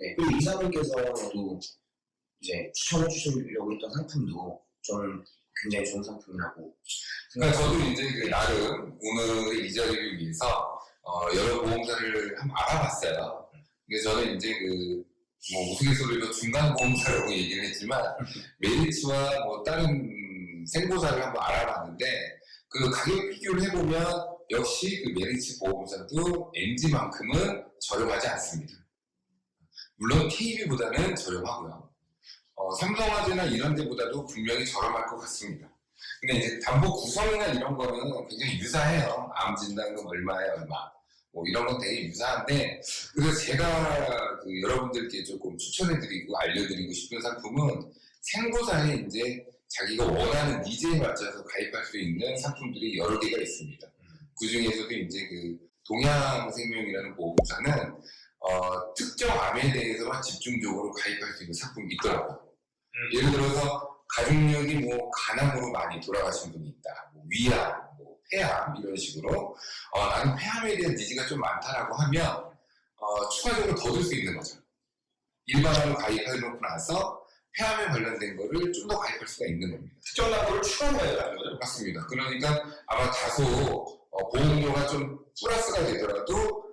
네, 그리고 이사님께서도 이제 추천해 주시려고 했던 상품도 저는 굉장히 좋은 상품이라고 그러니까. 저도 이제 그 나름 오늘 이 자리를 위해서 어, 여러 보험사를 한번 알아봤어요. 근데 저는 이제 그, 뭐, 우스갯소리로 중간 보험사라고 얘기를 했지만, 메리츠와 뭐, 다른 생보사를 한번 알아봤는데, 그 가격 비교를 해보면, 역시 그 메리츠 보험사도 MG만큼은 저렴하지 않습니다. 물론 KB보다는 저렴하고요. 어, 삼성화재나 이런 데보다도 분명히 저렴할 것 같습니다. 근데 이제 담보 구성이나 이런 거는 굉장히 유사해요. 암 진단금 얼마에 얼마. 뭐 이런 건 되게 유사한데, 그래서 제가 그 여러분들께 조금 추천해드리고 알려드리고 싶은 상품은 생보사에 이제 자기가 원하는 니즈에 맞춰서 가입할 수 있는 상품들이 여러 개가 있습니다. 그 중에서도 이제 그 동양생명이라는 보험사는 어, 특정 암에 대해서만 집중적으로 가입할 수 있는 상품이 있더라고요. 예를 들어서 가족력이 뭐 간암으로 많이 돌아가신 분이 있다. 뭐 위암, 뭐 폐암 이런 식으로 어, 나는 폐암에 대한 니즈가 좀 많다라고 하면 어, 추가적으로 더 줄 수 있는 거죠. 일반암을 가입해놓고 나서 폐암에 관련된 거를 좀 더 가입할 수가 있는 겁니다. 특정 담보를 추가로 가입하는 거죠. 맞습니다. 그러니까 아마 다소 어, 보험료가 좀 플러스가 되더라도 어,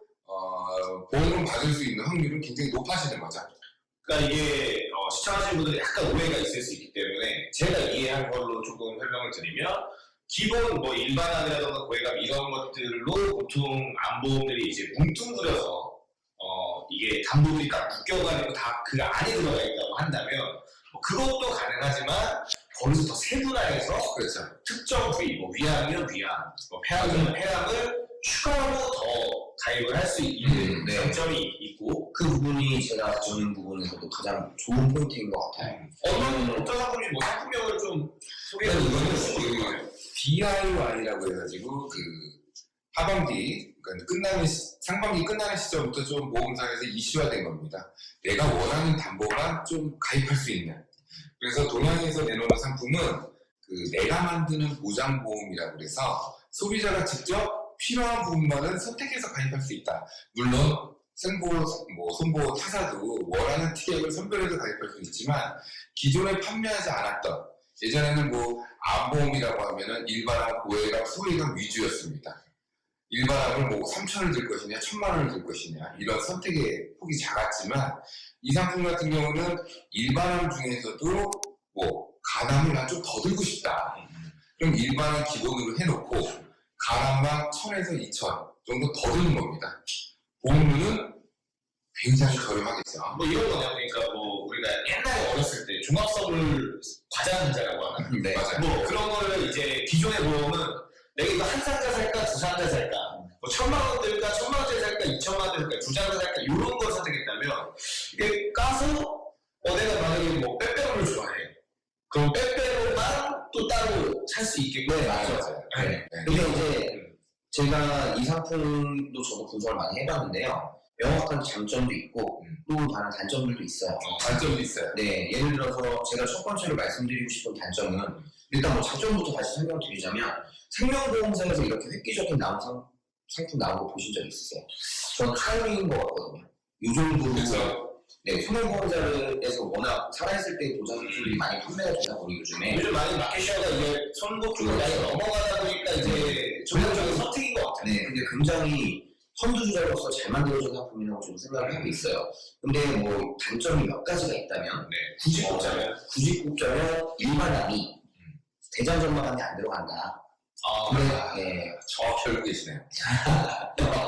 보험을 받을 수 있는 확률은 굉장히 높아지는 거죠. 그러니까 이게 어, 시청하시는 분들이 약간 오해가 있을 수 있기 때문에 제가 이해한 걸로 조금 설명을 드리면 기본 뭐 일반암이라던가 고해감 이런 것들로 보통 암보험들이 이제 뭉뚱그려서 어 이게 담보들이 딱 묶여가지고 다 그 안에 들어가 있다고 한다면 뭐 그것도 가능하지만 거기서 더 세분화해서 그렇죠. 특정 부위, 뭐 위암이면 위암, 뭐 폐암이면 폐암을 추가로 더 가입을 할 수 있는 음, 네. 장점이 있고 그 부분이 제가 듣는 부분에서도 가장 좋은 포인트인 것 같아요. 어떤 어떤 상품이 뭐 상품명을 좀 소개해 이거는 주시면 그 DIY라고 해가지고 그 하반기 그러니까 끝나는 시- 상반기 끝나는 시점부터 좀 보험사에서 이슈화된 겁니다. 내가 원하는 담보만 좀 가입할 수 있는. 그래서 동양에서 내놓는 상품은 그 내가 만드는 보장보험이라고 그래서 소비자가 직접 필요한 부분만은 선택해서 가입할 수 있다. 물론 생보, 뭐 손보 타사도 원하는 티액을 선별해서 가입할 수 있지만 기존에 판매하지 않았던 예전에는 뭐 암보험이라고 하면은 일반암, 고해감, 소해감 위주였습니다. 일반암을 뭐 3천을 들 것이냐, 1천만 원을 들 것이냐 이런 선택의 폭이 작았지만 이 상품 같은 경우는 일반암 중에서도 뭐 간암을 난 좀 더 들고 싶다. 그럼 일반암 기본으로 해놓고 간암만 1000에서 2000 정도 더 드는 겁니다. 보험료는 굉장히 저렴하겠죠. 뭐 이런 거냐 그러니까 뭐 우리가 옛날에 어렸을 때 종합선물 과자 한자라고 하나 네. 맞아요. 뭐 그런 거를 이제 기존의 보험은 내가 이거 한 상자 살까 두 상자 살까 뭐 천만 원 들까 천만 원짜리 살까 이천만 원 들까 두 상자 살까 이런 걸 선택했다면 이게 까서 어 내가 만약에 뭐 빼빼로를 좋아해 그럼 빼빼로만 또 따로 살 수 있게끔 네, 맞아요. 네. 네. 근데 이제 제가 이 상품도 저도 분석을 많이 해봤는데요. 명확한 장점도 있고 또 다른 단점들도 있어요. 어, 단점도 있어요. 네, 예를 들어서 제가 첫 번째로 말씀드리고 싶은 단점은 일단 뭐 장점부터 다시 설명드리자면 생명보험사에서 이렇게 획기적인 나온 상, 상품 나온 거 보신 적 있으세요? 저는 처음인 것 같거든요. 이 정도로 그렇죠. 네, 손해보험사에서 워낙 살아있을 때 보장 상품들이 많이 판매가 되다 보니 요즘에 요즘 많이 마켓시어가 이제 선고 쪽으로 많이 넘어가다 보니까 이제 전략적인 선택인 것 같아요. 네, 근데 굉장히 선두주자로서 잘 만들어진 상품이라고 저는 생각을 하고 있어요. 근데 뭐 단점이 몇 가지가 있다면 네, 굳이 어, 꼽자면 굳이 꼽자면 일반암이 대장 점막암이 안 들어간다. 아, 근데 네, 정확히 알고 계시네요.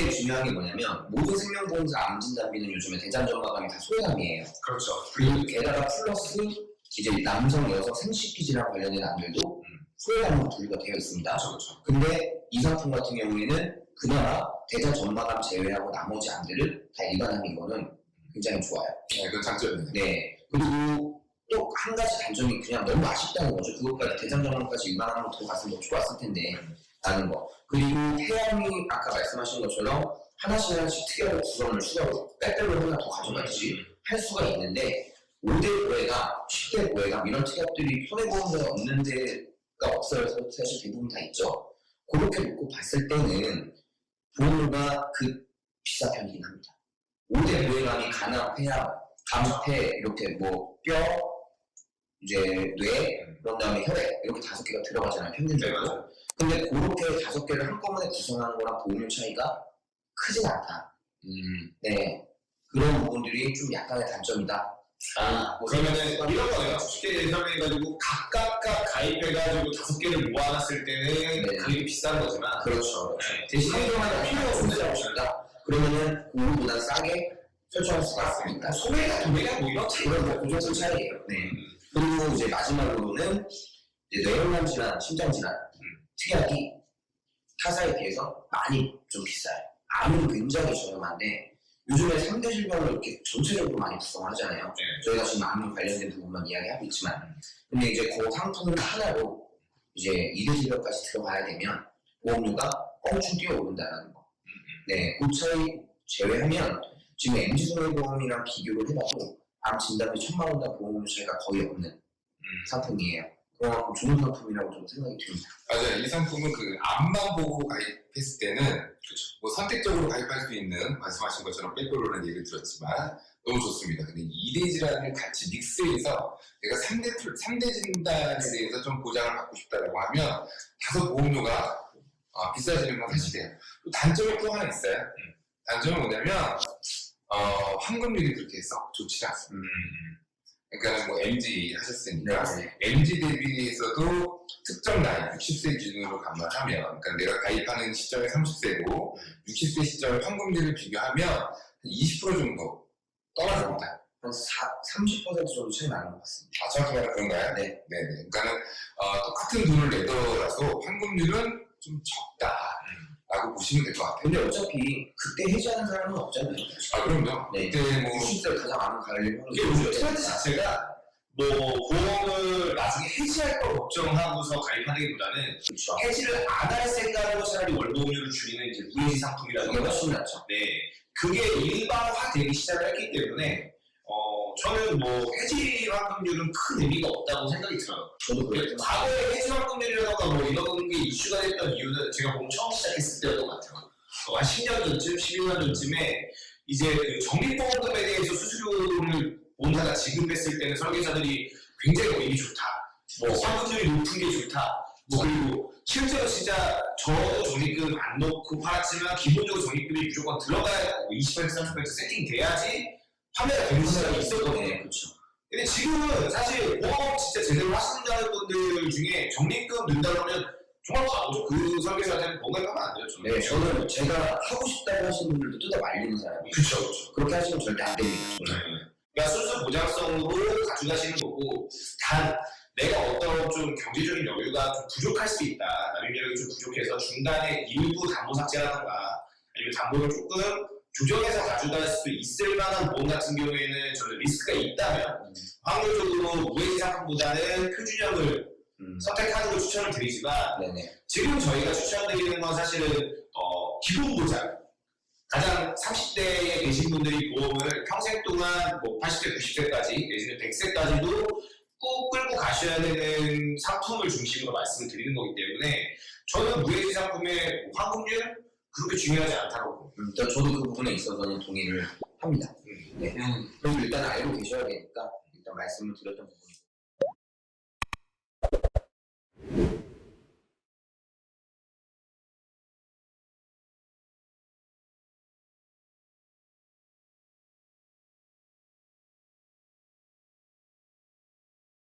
이게 중요한 게 뭐냐면 모든 생명보험사 암 진단비는 요즘에 대장 점막암이 다 소외암이에요. 그렇죠. 그리고 게다가 플러스 이제 남성, 여성 생식기질랑 관련된 암들도 소외암으로 분류가 되어 있습니다. 그렇죠. 근데 이 상품 같은 경우에는 그나마 대장 점막암 제외하고 나머지 암들은 다 일반암인 거는 굉장히 좋아요. 네, 그건 장점이네요. 네. 그리고 또 한 가지 단점이 그냥 너무 아쉽다는 거죠. 그것까지 대장 점막까지 일반암으로 들어갔으면 더 좋았을 텐데 라는 거. 그리고 태양이 아까 말씀하신 것처럼 하나씩 하나씩 특이하게 구성을 추가로 빼빼로 하나 더 가져가듯이 할 수가 있는데 5대 고해감, 10대 고해감 이런 특약들이 손해보험사가 없는 데가 없어요. 사실 대부분 다 있죠. 그렇게 놓고 봤을 때는 보험료가 그 비싼 편이긴 합니다. 5대 모해감이 간암, 폐암, 감폐 이렇게 뭐 뼈, 이제 뇌, 그런 다음에 혈액 이렇게 다섯 개가 들어가잖아요 네, 평균적으로. 근데 그렇게 다섯 개를 한꺼번에 구성하는 거랑 보험료 차이가 크진 않다. 음, 네. 그런 부분들이 좀 약간의 단점이다. 아, 그러면은 이런 거네요. 쉽게 설명해가지고 각각각 가입해가지고 다섯 개를 모아놨을 때는 네. 가격이 비싼 거지만 그렇죠. 네. 대신 행동하다 필요가 존재하고 싶다. 그러면은 그거보다 싸게 설정할 수가 있습니다. 소매가 도매가 뭐 이런 차이 그런 뭐 고정성 차이예요. 네. 그리고 이제 마지막으로는 이제 뇌혈관 질환, 심장 질환, 특약이 타사에 비해서 많이 좀 비싸요. 암은 굉장히 저렴한데 요즘에 3대 질병을 이렇게 전체적으로 많이 구성을 하잖아요. 네. 저희가 지금 암 관련된 부분만 이야기하고 있지만 근데 이제 그 상품 하나로 이제 2대 질병까지 들어가야 되면 보험료가 껑충 뛰어오른다는 거. 네, 그 차이 제외하면 지금 MG손해보험이랑 비교를 해봐도 암 진단비 천만 원당 보험료 차이가 거의 없는 음. 상품이에요. 그만큼 좋은 상품이라고 좀 생각이 듭니다. 맞아요. 이 상품은 그 앞만 보고 가입했을 때는 뭐 선택적으로 가입할 수 있는 말씀하신 것처럼 빼빼로라는 얘기를 들었지만 너무 좋습니다. 근데 2대 질환을 같이 믹스해서 내가 3대, 풀- 3대 진단에 대해서 좀 보장을 받고 싶다라고 하면 다소 보험료가 어, 비싸지는 건 사실이에요. 또 단점이 또 하나 있어요. 단점은 뭐냐면 어, 환급률이 그렇게 썩 좋지 않습니다. 그러니까 뭐 MG 하셨으니까 네. MG 대비해서도 특정 나이 60세 기준으로 감안하면 그러니까 내가 가입하는 시점이 30세고 60세 시점의 환급률을 비교하면 한 20% 정도 떨어집니다. 한 4, 30% 정도 차이 나는 것 같습니다. 아, 정확히 말하면 그런가요? 네. 네네. 그러니까는 어, 똑같은 돈을 내더라도 환급률은 좀 적다 라고 보시면 될 것 같아요. 근데 어차피 그때 해지하는 사람은 없잖아요. 아 그럼요. 네. 그때 뭐 60세 가장 많은 관리를 이게 요즘 트렌드 자체가 뭐 보험을 나중에 해지할 걸 걱정하고서 가입하기보다는 그렇죠. 해지를 안 할 생각으로 차라리 월보험료를 줄이는 이제 무해지 상품이라든가 훨씬 낫죠. 네, 그게 일반화되기 시작을 했기 때문에 어, 저는 뭐 해지 환급률은 큰 의미가 없다고 생각이 들어요. 저도 그래요. 과거에 해지 환급률이라던가 뭐 이런 게 이슈가 됐던 이유는 제가 보험 처음 시작했을 때였던 것 같아요. 어, 한 10년 전쯤, 11년 전쯤에 이제 그 적립보험금에 대해서 수수료를 보험사가 지급했을 때는 설계사들이 굉장히 뭐 이게 좋다. 뭐 환급률이 높은 게 좋다. 뭐 그리고 실제로 진짜 저도 적립금 안 넣고 팔았지만 기본적으로 적립금이 무조건 들어가야 뭐20% 30% 세팅돼야지 판매가 되는 시장이 있었거든요. 네, 그렇죠. 근데 지금은 사실 보험 진짜 제대로 하시는 분들 중에 적립금 넣는다 그러면 정말. 그 설계사한테는 보험을 하면 안 돼요. 저는. 네, 저는 제가 하고 싶다고 하시는 분들도 뜯어 말리는 사람이에요. 그쵸, 그쵸. 그렇게 하시면 절대 안 됩니다. 저는. 그러니까 순수 보장성으로 가져가시는 거고 단 내가 어떤 좀 경제적인 여유가 좀 부족할 수 있다. 납입력이 좀 부족해서 중간에 일부 담보 삭제라든가 아니면 담보를 조금 조정해서 가져갈 수 있을 만한 보험 같은 경우에는 저는 리스크가 있다면 확률적으로 무해지 상품보다는 표준형을 음. 선택하는 걸 추천을 드리지만 네네. 지금 저희가 추천드리는 건 사실은 어, 기본 보장. 가장 30대에 계신 분들이 보험을 평생 동안 뭐 80대, 90세까지 내지는 100세까지도 꼭 끌고 가셔야 되는 상품을 중심으로 말씀을 드리는 거기 때문에 저는 무해지 상품의 뭐 환급률 그렇게 중요하지 않다고. 음, 저- 저도 그 부분에 있어서는 동의를 합니다. 음. 네. 그리고 일단 알고 계셔야 되니까 일단 말씀을 드렸던 부분이고.